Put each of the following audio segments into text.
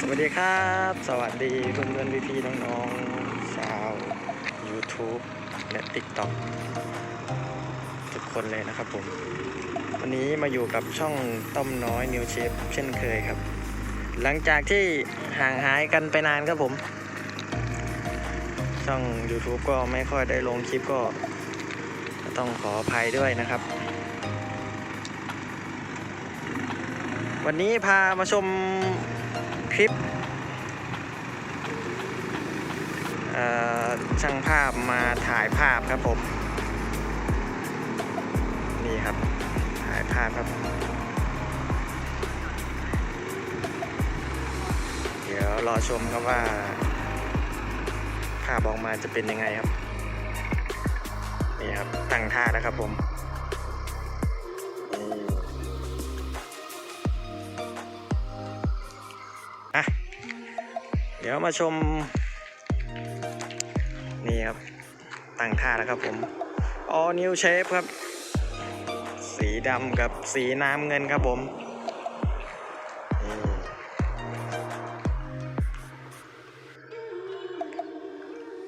สวัสดีครับ สวัสดีเพื่อนๆพี่ๆน้องๆชาว YouTube และ TikTok ทุกคนเลยนะครับผม วันนี้มาอยู่กับช่องต้มน้อยนิวเชฟเช่นเคยครับ หลังจากที่ห่างหายกันไปนานครับผม ช่อง YouTube ก็ไม่ค่อยได้ลงคลิปก็ ต้องขออภัยด้วยนะครับวันนี้พามาชม คลิปช่างภาพมาถ่ายภาพครับผม นี่ครับ ถ่ายภาพครับ เดี๋ยวรอชมครับว่า ภาพออกมาจะเป็นยังไงครับ นี่ครับตั้งท่าแล้วครับผม อะเดี๋ยวมาชม นี่ครับ ตั้งท่าแล้วครับผมออนิวเชฟครับ สีดำกับสีน้ำเงินครับผม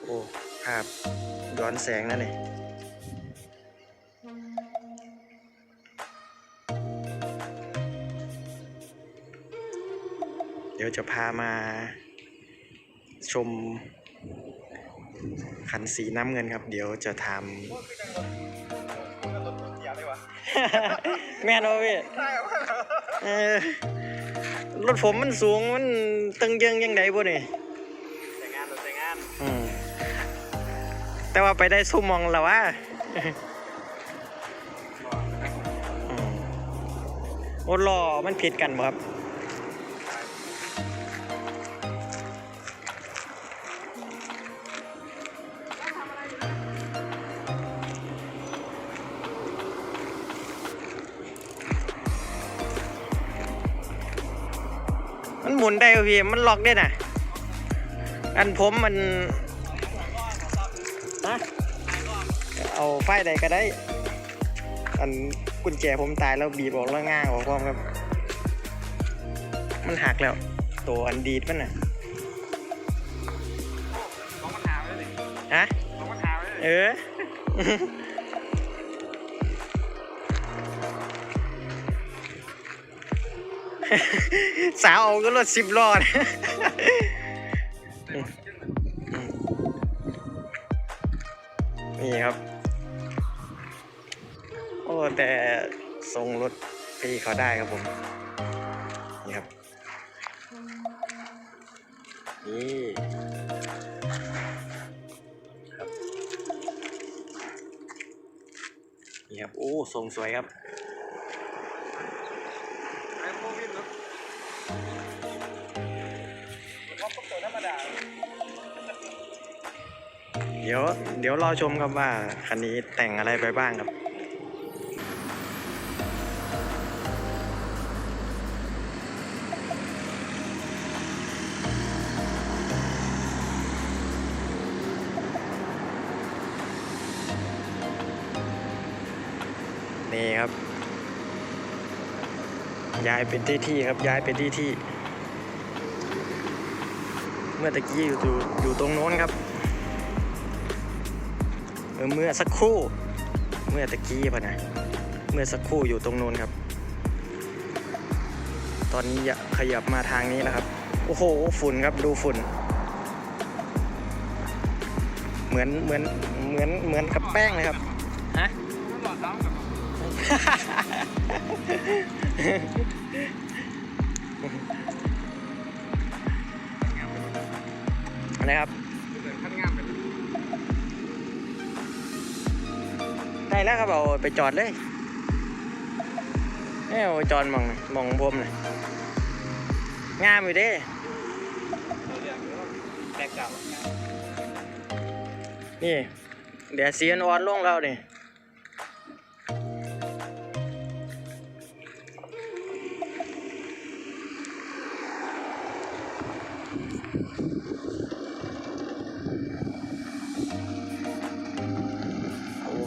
โอ้ภาพย้อนแสงนั่นเอง ดี๋ยวจะพามาชมขันสีน้ำเงินครับ เดี๋ยวจะทำแม่นบ่พี่เออรถผมมันสูง มันตึงเยิงยังไงบ่นี่แต่งงานหรือแต่งงานอืมแต่ว่าไปได้สู้มองแล้ววะอืมโอ้รอมันผิดกันบ่ครับ มันหมุนได้บ่พี่มันล็อกได้น่ะ อันผมมันฮะเอาไฟใดก็ได้ อันกุญแจผมตายแล้วบีบออกแล้วง่างออกพร้อมครับ มันหักแล้ว ตัวอันดีดมันน่ะของปัญหาไว้เลยฮะของปัญหาไว้เลยเออ สาวเอาก็รถสิบล้อนะนี่ครับ โอ้ แต่ทรงรถพี่เขาได้ครับผม นี่ครับ นี่ครับ นี่ครับ โอ้ ทรงสวยครับ เดี๋ยวเดี๋ยวรอชมครับว่าคันนี้แต่งอะไรไปบ้างครับนี่ครับ ย้ายเป็นที่ที่ครับย้ายเป็นที่ที่ เมื่อตะกี้อยู่อยู่อยู่ตรงโน้นครับ เมื่อสักครู่ เมื่อตะกี้ป่ะนะเมื่อสักครู่อยู่ตรงโน้นครับ ตอนนี้ขยับมาทางนี้นะครับ โอ้โหฝุ่นครับดูฝุ่น เหมือนเหมือนเหมือนเหมือนกับแป้งเลยครับฮะต้องหลอดซ้ำกับอะครับ ได้แล้วครับเอาไปจอดเลยเอ้ยเอาจอดมองมองผมเลยงามอยู่เด้เรื่องแตกต่างนี่เดี๋ยวเสียนออนลงเราเนี่ย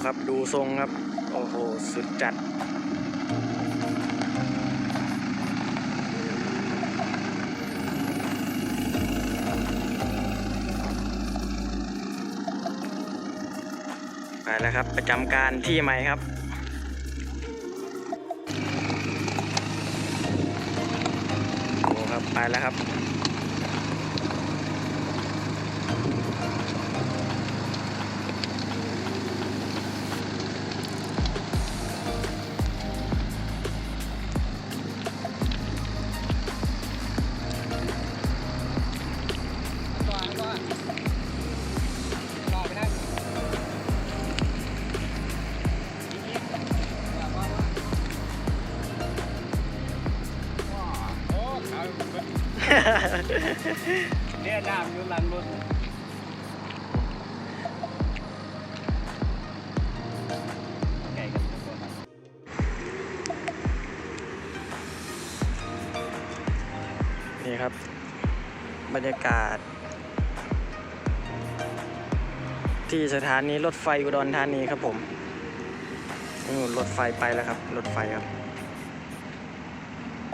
ครับดูทรงครับ โอ้โห สุดจัด ไปแล้วครับ ประจำการที่ใหม่ครับโอ้ครับ ไปแล้วครับ เนี่ยน้ำอยู่หลังรถไก่กันทุกคนนี่ครับ บรรยากาศ ที่สถานีรถไฟอุดรธานีครับผมนู่นรถไฟไปแล้วครับ รถไฟครับ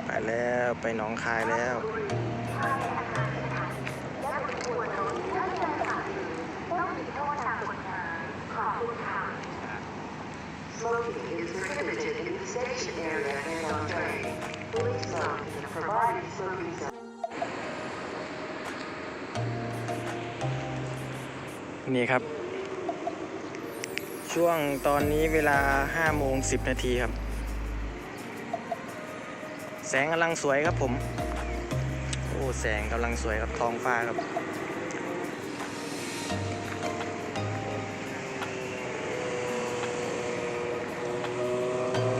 ไปแล้วไปหนองคายแล้ว Smoking is prohibited in the station area and on train. Police smoking and provided smoking zones. นี่ครับ ช่วงตอนนี้เวลา5โมง10 นาทีครับ แสงกำลังสวยครับผมโอ้แสงกำลังสวยครับท้องฟ้าครับ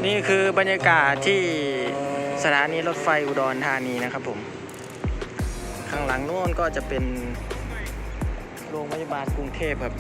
นี่คือบรรยากาศที่สถานีรถไฟอุดรธานีนะครับผม ข้างหลังโน้นก็จะเป็นโรงพยาบาลกรุงเทพครับ